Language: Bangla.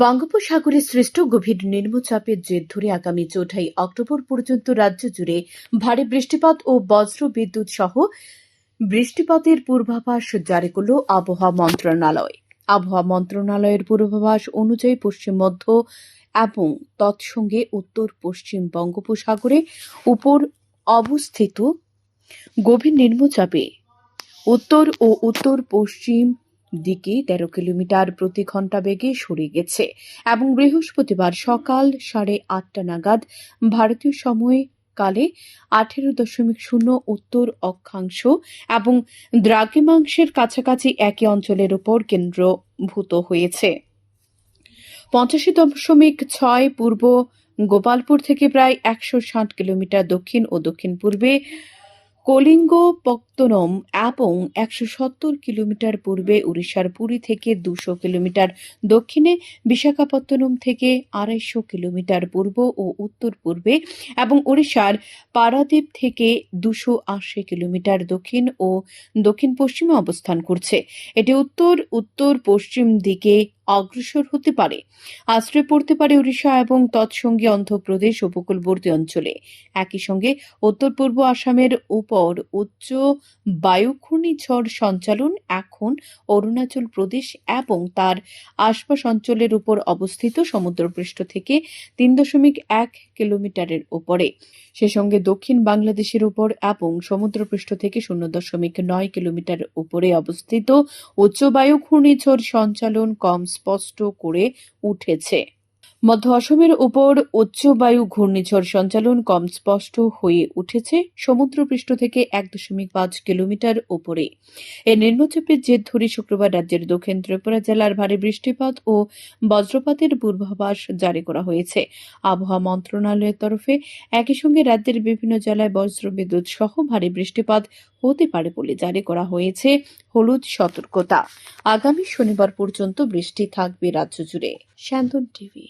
বঙ্গোপসাগরে সৃষ্ট গভীর নিম্নচাপের জের ধরে আগামী চৌঠাই অক্টোবর পর্যন্ত রাজ্য জুড়ে ভারী বৃষ্টিপাত ও বজ্র বিদ্যুৎ সহ বৃষ্টিপাতের পূর্বাভাস জারি করল আবহাওয়া মন্ত্রণালয়। আবহাওয়া মন্ত্রণালয়ের পূর্বাভাস অনুযায়ী পশ্চিম, মধ্য এবং তৎসঙ্গে উত্তর, পশ্চিম বঙ্গোপসাগরে উপর অবস্থিত গভীর নিম্নচাপে উত্তর ও উত্তর পশ্চিম দিকে তেরো কিলোমিটার প্রতি ঘণ্টা বেগে সরে গেছে এবং বৃহস্পতিবার সকাল সাড়ে আটটা নাগাদ ভারতীয় সময় কালে আঠেরো দশমিক শূন্য উত্তর অক্ষাংশ এবং দ্রাঘিমাংশের কাছাকাছি একই অঞ্চলের উপর কেন্দ্রভূত হয়েছে। পঁচাশি দশমিক ছয় পূর্ব গোপালপুর থেকে প্রায় একশো ষাট কিলোমিটার দক্ষিণ ও দক্ষিণ পূর্বে কলিঙ্গ পত্তনম এবং একশো সত্তর কিলোমিটার পূর্বে উড়িষ্যার পুরী থেকে দুশো কিলোমিটার দক্ষিণে বিশাখাপত্তনম থেকে আড়াইশো কিলোমিটার পূর্ব ও উত্তর পূর্বে এবং উড়িষ্যার পারাদ্বীপ থেকে দুশো আশি কিলোমিটার দক্ষিণ ও দক্ষিণ পশ্চিমে অবস্থান করছে। এটি উত্তর উত্তর পশ্চিম দিকে অগ্রসর হতে পারে, আশ্রয় পড়তে পারে উড়িষ্যা এবং তৎসঙ্গে অন্ধ্রপ্রদেশ উপকূলবর্তী অঞ্চলে। একই সঙ্গে উত্তর পূর্ব আসামের উপর উচ্চ বায়ু ঘূর্ণিঝড় সঞ্চালন এখন অরুণাচল প্রদেশ এবং তার আশপাশ অঞ্চলের উপর অবস্থিত সমুদ্রপৃষ্ঠ থেকে তিন দশমিক এক কিলোমিটারের উপরে। সে সঙ্গে দক্ষিণ বাংলাদেশের উপর এবং সমুদ্রপৃষ্ঠ থেকে শূন্য দশমিক নয় কিলোমিটার উপরে অবস্থিত উচ্চ বায়ু ঘূর্ণিঝড় সঞ্চালন কম স্পষ্ট করে উঠেছে। মধ্য অসমের উপর উচ্চ বায়ু ঘূর্ণিঝড় সঞ্চালন কম স্পষ্ট হয়ে উঠেছে সমুদ্রপৃষ্ঠ থেকে এক দশমিক পাঁচ কিলোমিটার উপরে। এই নিম্নচাপের জের ধরে শুক্রবার রাজ্যের দক্ষিণ ত্রিপুরা জেলার ভারী বৃষ্টিপাত ও বজ্রপাতের পূর্বাভাস জারি করা হয়েছে। আবহাওয়া মন্ত্রণালয়ের তরফে একই সঙ্গে রাজ্যের বিভিন্ন জেলায় বজ্রবিদ্যুৎ সহ ভারী বৃষ্টিপাত হতে পারে বলে জারি করা হয়েছে হলুদ সতর্কতা। আগামী শনিবার পর্যন্ত বৃষ্টি থাকবে রাজ্য জুড়ে। স্যান্দন টিভি।